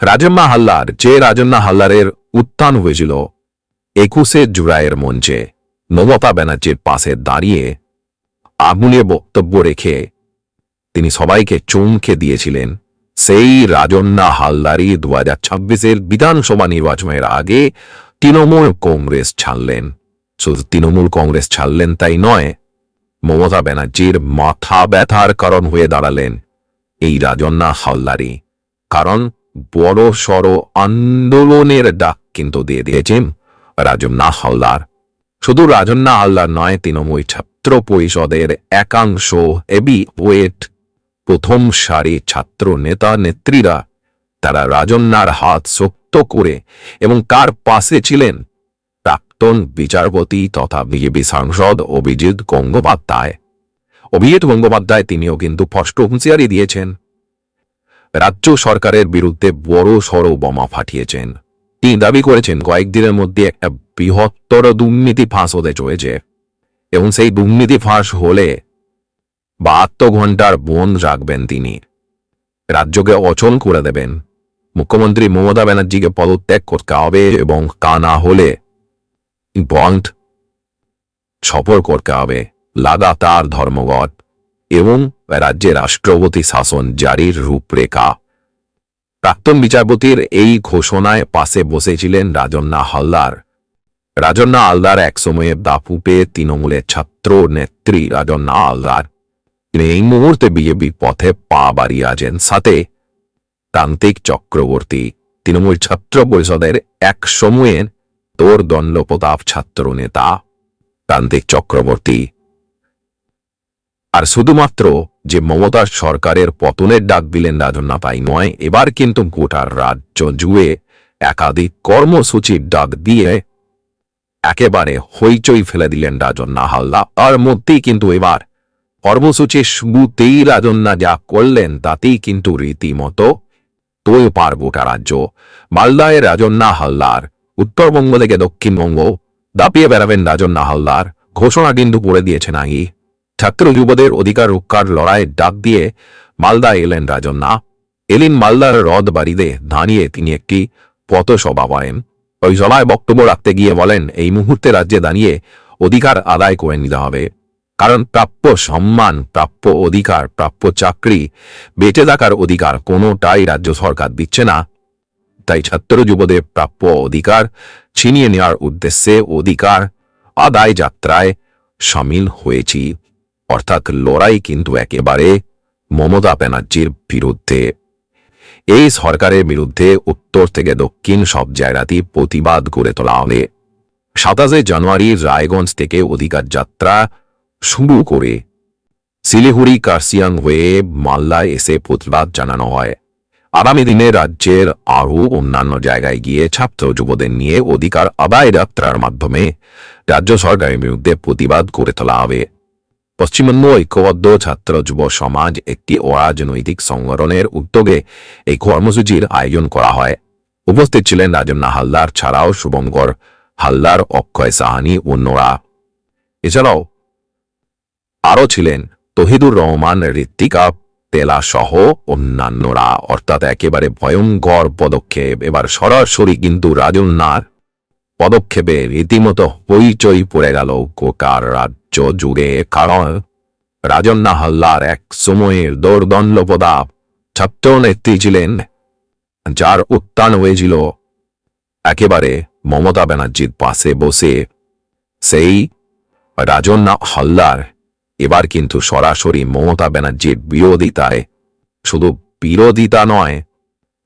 রাজম্মা হাল্লার, যে রাজন্না হাল্লারের উত্থান হয়েছিল একুশে জুলাইয়ের মঞ্চে, মমতা ব্যানার্জির পাশে দাঁড়িয়ে আগুনে বক্তব্য রেখে তিনি সবাইকে চমকে দিয়েছিলেন। সেই রাজন্না হালদারি দু হাজার ছাব্বিশের বিধানসভা নির্বাচনের আগে তৃণমূল কংগ্রেস ছাড়লেন। শুধু তৃণমূল কংগ্রেস ছাড়লেন তাই নয়, মমতা ব্যানার্জির মাথা ব্যথার কারণ হয়ে দাঁড়ালেন এই রাজন্না হালদারি কারণ বড় সড় আন্দোলনের ডাক কিন্তু দিয়ে দিয়েছেন রাজন্না হালদার। শুধু রাজন্না হালদার নয়, তৃণমূল ছাত্র পরিষদের একাংশ, এবি ওয়েট, প্রথম সারি ছাত্র নেতা নেত্রীরা, তারা রাজন্যার হাত শক্ত করে এবং কার পাশে ছিলেন প্রাক্তন বিচারপতি তথা বিজেপি সাংসদ অভিজিৎ গঙ্গোপাধ্যায়। অভিজিৎ গঙ্গোপাধ্যায় তিনিও কিন্তু ফষ্ট হুঁশিয়ারি দিয়েছেন রাজ্য সরকারের বিরুদ্ধে বড় সড় বোমা ফাটিয়েছেন। তিনি দাবি করেছেন, কয়েকদিনের মধ্যে একটা বৃহত্তর দুর্নীতি ফাঁস হতে চলেছে এবং সেই দুর্নীতি ফাঁস হলে বাহাত্তর ঘণ্টার বন রাখবেন তিনি। রাজ্যকে অচল করে দেবেন। মুখ্যমন্ত্রী মমতা ব্যানার্জিকে পদত্যাগ করতে হবে এবং তা না হলে বন্ড সফর করতে হবে। লাগাতার ধর্মঘট। এবং রাজ্যে রাষ্ট্রপতি শাসন জারির রূপরেখা। প্রাক্তন বিচারপতির এই ঘোষণায় পাশে বসেছিলেন রাজন্না হালদার। রাজন্না হালদার একসময়ে দাপুপে তৃণমূলের ছাত্র নেত্রী রাজন্না আলদার তিনি এই মুহূর্তে বিজেপি পথে পা বাড়িয়ে আছেন। সাথে তান্ত্রিক চক্রবর্তী, তৃণমূল ছাত্র পরিষদের এক সময়ের তোর দণ্ড প্রতাপ ছাত্র নেতা, তান্ত্রিক চক্রবর্তী। আর শুধুমাত্র যে মমতার সরকারের পতনের ডাক দিলেন রাজন্না তাই নয়, এবার কিন্তু গোটার রাজ্য জুড়ে একাধিক কর্মসূচির ডাক দিয়ে একেবারে হইচই ফেলে দিলেন রাজন্না হালদা। আর মধ্যেই কিন্তু এবার কর্মসূচির শুরুতেই রাজন্না যা করলেন তাতেই কিন্তু রীতিমতো তোল পার গোটা রাজ্য। মালদায় রাজন্না হালদার, উত্তরবঙ্গ থেকে দক্ষিণবঙ্গ দাপিয়ে বেড়াবেন রাজন্না হালদার, ঘোষণা কিন্তু করে দিয়েছেন আগেই। ছাত্র যুবদের অধিকার রক্ষার লড়াইয়ের ডাক দিয়ে মালদা এলেন রাজন্না। এলিন মালদার হ্রদ বাড়িতে দাঁড়িয়ে তিনি একটি পথসভা করেন ওই সভায় বক্তব্য রাখতে গিয়ে বলেন, এই মুহূর্তে রাজ্যে দাঁড়িয়ে অধিকার আদায় করে নিতে হবে। কারণ প্রাপ্য সম্মান, প্রাপ্য অধিকার, প্রাপ্য চাকরি, বেঁচে থাকার অধিকার কোনোটাই রাজ্য সরকার দিচ্ছে না। তাই ছাত্র যুবদের প্রাপ্য অধিকার ছিনিয়ে নেওয়ার উদ্দেশ্যে অধিকার আদায় যাত্রায় সামিল হয়েছি। অর্থাৎ লড়াই কিন্তু একেবারে মমতা ব্যানার্জির বিরুদ্ধে। এই সরকারের বিরুদ্ধে উত্তর থেকে দক্ষিণ সব জায়গাতেই প্রতিবাদ গড়ে তোলা হবে। সাতাশে জানুয়ারি রায়গঞ্জ থেকে অধিকার যাত্রা শুরু করে শিলিগুড়ি কার্সিয়াং হয়ে মাল্লায় এসে প্রতিবাদ জানানো হয়। আগামী দিনে রাজ্যের আরও অন্যান্য জায়গায় গিয়ে ছাত্র যুবদের নিয়ে অধিকার আদায় যাত্রার মাধ্যমে রাজ্য সরকারের বিরুদ্ধে প্রতিবাদ করে তোলা হবে। পশ্চিমবঙ্গ ঐক্যবদ্ধ ছাত্র যুব সমাজ একটি অরাজনৈতিক সংগঠনের উদ্যোগে এই কর্মসূচির আয়োজন করা হয়। উপস্থিত ছিলেন রাজন্না হালদার ছাড়াও শুভঙ্কর হালদার, অক্ষয় সাহানি অন্যরা এছাড়াও আরও ছিলেন তহিদুর রহমান, ঋত্বিকা তেলা সহ অন্যান্যরা। অর্থাৎ একেবারে ভয়ঙ্কর পদক্ষেপ। এবার সরাসরি কিন্তু রাজন্যার পদক্ষেপে রীতিমতো হইচই পড়ে গেল কোকার রাজ্য জুড়ে। কারণ রাজন্না হাল্লার এক সময়ের দৌর্দণ্ড প্রদাপ ছাত্র নেত্রী ছিলেন, যার উত্থান হয়েছিল একেবারে মমতা ব্যানার্জির পাশে বসে। সেই রাজন্না হাল্লার এবার কিন্তু সরাসরি মমতা ব্যানার্জির বিরোধিতায়। শুধু বিরোধিতা নয়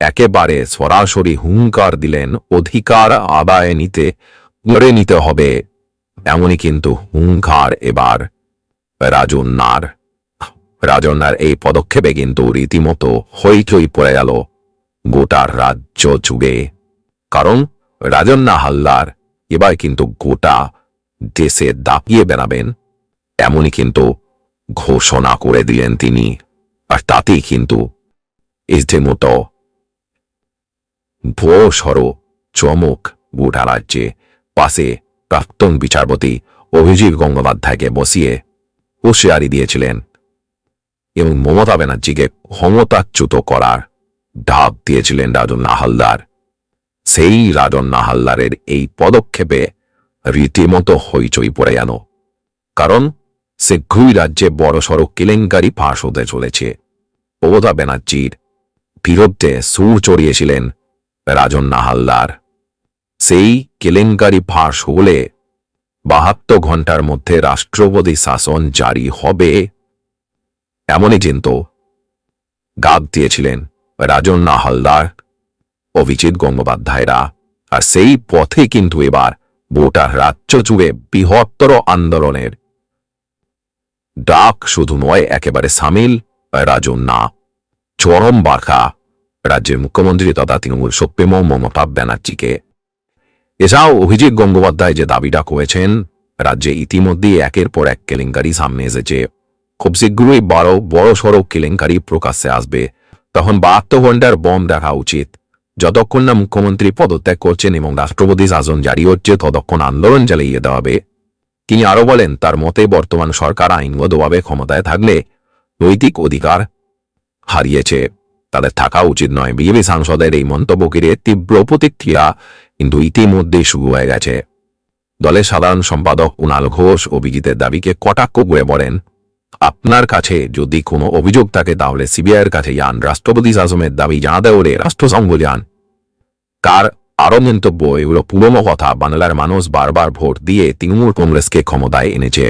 একেবারে সরাসরি হুঙ্কার দিলেন, অধিকার আদায় নিতে করে নিতে হবে। এমনই কিন্তু হুঙ্কার এবার রাজন্যার। রাজন্যার এই পদক্ষেপে কিন্তু রীতিমতো হইচই পড়ে গেল গোটার রাজ্য জুড়ে। কারণ রাজন্না হাল্লার এবার কিন্তু গোটা দেশে দাপিয়ে বেড়াবেন, এমনই কিন্তু ঘোষণা করে দিলেন তিনি। আর তাতেই কিন্তু মতো ভোসর চমক গোটা রাজ্যে। পাশে প্রাক্তন বিচারপতি অভিজিৎ গঙ্গোপাধ্যায়কে বসিয়ে হুঁশিয়ারি দিয়েছিলেন এবং মমতা ব্যানার্জিকে ক্ষমতাচ্যুত করার ডাক দিয়েছিলেন রাজন্না হালদার সেই রাজন নাহালদারের এই পদক্ষেপে রীতিমতো হইচই পড়ে গেল কারণ শীঘ্রই রাজ্যে বড়সড় কেলেঙ্কারি ফাঁস হতে চলেছে। মমতা ব্যানার্জির বিরুদ্ধে সুর চড়িয়েছিলেন রাজন্না হালদার সেই কেলেঙ্কারি ফাঁস হলে বাহাত্তর ঘণ্টার মধ্যে রাষ্ট্রপতি শাসন জারি হবে, এমনই চিন্ত গাদ দিয়েছিলেন রাজন্না হালদার অভিজিৎ গঙ্গোপাধ্যায়রা। আর সেই পথে কিন্তু এবার গোটা রাজ্য জুড়ে বৃহত্তর আন্দোলনের ডাক শুধু নয়, একেবারে সামিল রাজন্না চরম বার্তা রাজ্যের মুখ্যমন্ত্রী তথা তৃণমূল সুপ্রিম মমতা ব্যানার্জিকে। এছাড়াও অভিজিৎ গঙ্গোপাধ্যায় যে দাবিটা করেছেন, রাজ্যে ইতিমধ্যেই একের পর এক কেলেঙ্কারি সামনে এসেছে। খুব শীঘ্রই বড় বড় সড়ো কেলেঙ্কারি প্রকাশ্যে আসবে। তখন বাহাত্তর ঘণ্টার বম দেখা উচিত। যতক্ষণ না মুখ্যমন্ত্রী পদত্যাগ করছেন এবং রাষ্ট্রপতি শাসন জারি হচ্ছে, ততক্ষণ আন্দোলন চালিয়ে দেওয়া হবে। তিনি আরও বলেন, তার মতে বর্তমান সরকার আইনগতভাবে ক্ষমতায় থাকলে নৈতিক অধিকার হারিয়েছে। তাদের থাকা উচিত নয়। বিজেপি সাংসদের এই মন্তব্য ঘিরে তীব্র প্রতিক্রিয়া কিন্তু ইতিমধ্যেই শুরু হয়ে গেছে। দলের সাধারণ সম্পাদক উনাল ঘোষ অভিজিতের দাবিকে কটাক্ষ করে বলেন, আপনার কাছে যদি কোনো অভিযোগ থাকে তাহলে সিবিআইয়ের কাছে যান। রাষ্ট্রপতি শাসনের দাবি জানাতে ওরে রাষ্ট্রসংঘ যান। কার আরও মন্তব্য এগুলো পুরনো কথা। বাংলার মানুষ বারবার ভোট দিয়ে তৃণমূল কংগ্রেসকে ক্ষমতায় এনেছে।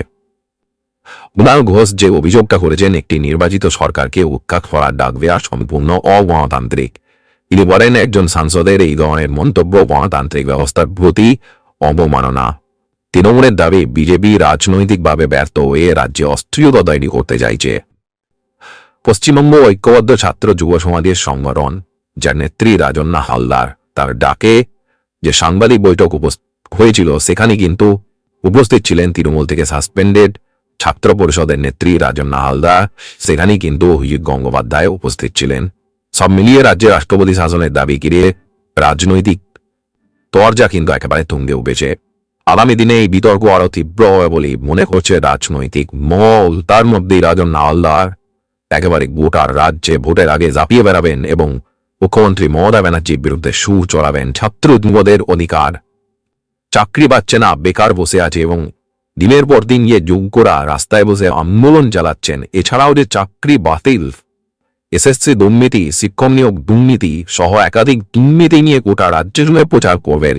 কুণাল ঘোষ যে অভিযোগটা করেছেন, একটি নির্বাচিত সরকারকে উৎখাত করার ডাক দেওয়া সম্পূর্ণ অগণতান্ত্রিক। তিনি বলেন, একজন সাংসদের এই ধরনের মন্তব্য গণতান্ত্রিক ব্যবস্থার প্রতি অবমাননা। তৃণমূলের দাবি, বিজেপি রাজনৈতিকভাবে ব্যর্থ হয়ে রাজ্যে অস্থিরতা তৈরি করতে চাইছে। পশ্চিমবঙ্গ ঐক্যবদ্ধ ছাত্র যুব সমাজের সংগঠন, যার নেত্রী রাজন্না হালদার, তার ডাকে যে সাংবাদিক বৈঠক হয়েছিল, সেখানে কিন্তু উপস্থিত ছিলেন তৃণমূল থেকে সাসপেন্ডেড ছাত্র পরিষদের নেত্রী রাজন্না হালদার সেখানেই কিন্তু অভিজিৎ গঙ্গোপাধ্যায় উপস্থিত ছিলেন। সব মিলিয়ে রাজ্যে রাষ্ট্রপতি শাসনের দাবি ঘিরে রাজনৈতিক তরজা কিন্তু একেবারে তুঙ্গে উঠেছে। আগামী দিনে এই বিতর্ক আরও তীব্র হবে বলে মনে করছে রাজনৈতিক মল তার মধ্যেই রাজন্না হালদার একেবারে গোটার রাজ্যে ভোটের আগে ঝাঁপিয়ে বেড়াবেন এবং মুখ্যমন্ত্রী মমতা ব্যানার্জির বিরুদ্ধে সুর চড়াবেন। ছাত্র যুবদের অধিকার। চাকরি পাচ্ছে না, বেকার বসে আছে এবং দিনের পর দিন গিয়ে যোগ্যরা রাস্তায় বসে আন্দোলন চালাচ্ছেন। এছাড়াও যে চাকরি বাতিল, এসএসসি দুর্নীতি, শিক্ষক নিয়োগ দুর্নীতি সহ একাধিক দুর্নীতি নিয়ে গোটা রাজ্য জুড়ে প্রচার করবেন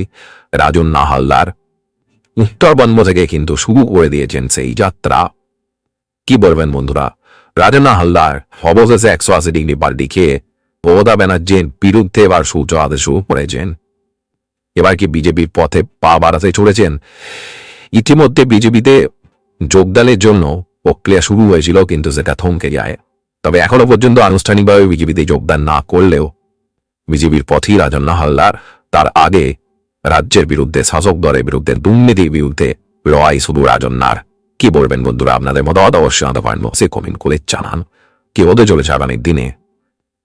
রাজন্না হালদার উত্তরবঙ্গ থেকে কিন্তু শুরু করে দিয়েছেন সেই যাত্রা। কি বলবেন বন্ধুরা? রাজনা হালদার অবশেষে একশো আশি ডিগ্রি পাল্টি খেয়ে মমতা ব্যানার্জির বিরুদ্ধে এবার সূর্য আদেশ শুরু করেছেন। এবার কি বিজেপির পথে পা বাড়াতে চলেছেন? ইতিমধ্যে বিজেপিতে যোগদানের জন্য প্রক্রিয়া শুরু হয়েছিল কিন্তু সেটা থমকে যায়। তবে এখনও পর্যন্ত আনুষ্ঠানিকভাবে বিজেপিতে যোগদান না করলেও বিজেপির পথই রাজন্না হালদার তার আগে রাজ্যের বিরুদ্ধে, শাসক দলের বিরুদ্ধে, দুর্নীতির বিরুদ্ধে লড়াই শুধু রাজন্নার। কি বলবেন বন্ধুরা, আপনাদের মতামত অবশ্যই আমাদের কমেন্ট বক্সে কমেন্ট করে জানান। কি হতে চলেছে আগামী দিনে?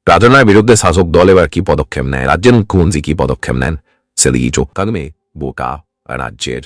রাজনার বিরুদ্ধে শাসক দল এবার কি পদক্ষেপ নেয়? রাজ্যের মুখ্যমন্ত্রী কি পদক্ষেপ নেন? সেদিকে চোখ থাকবে বোকা রাজ্যের।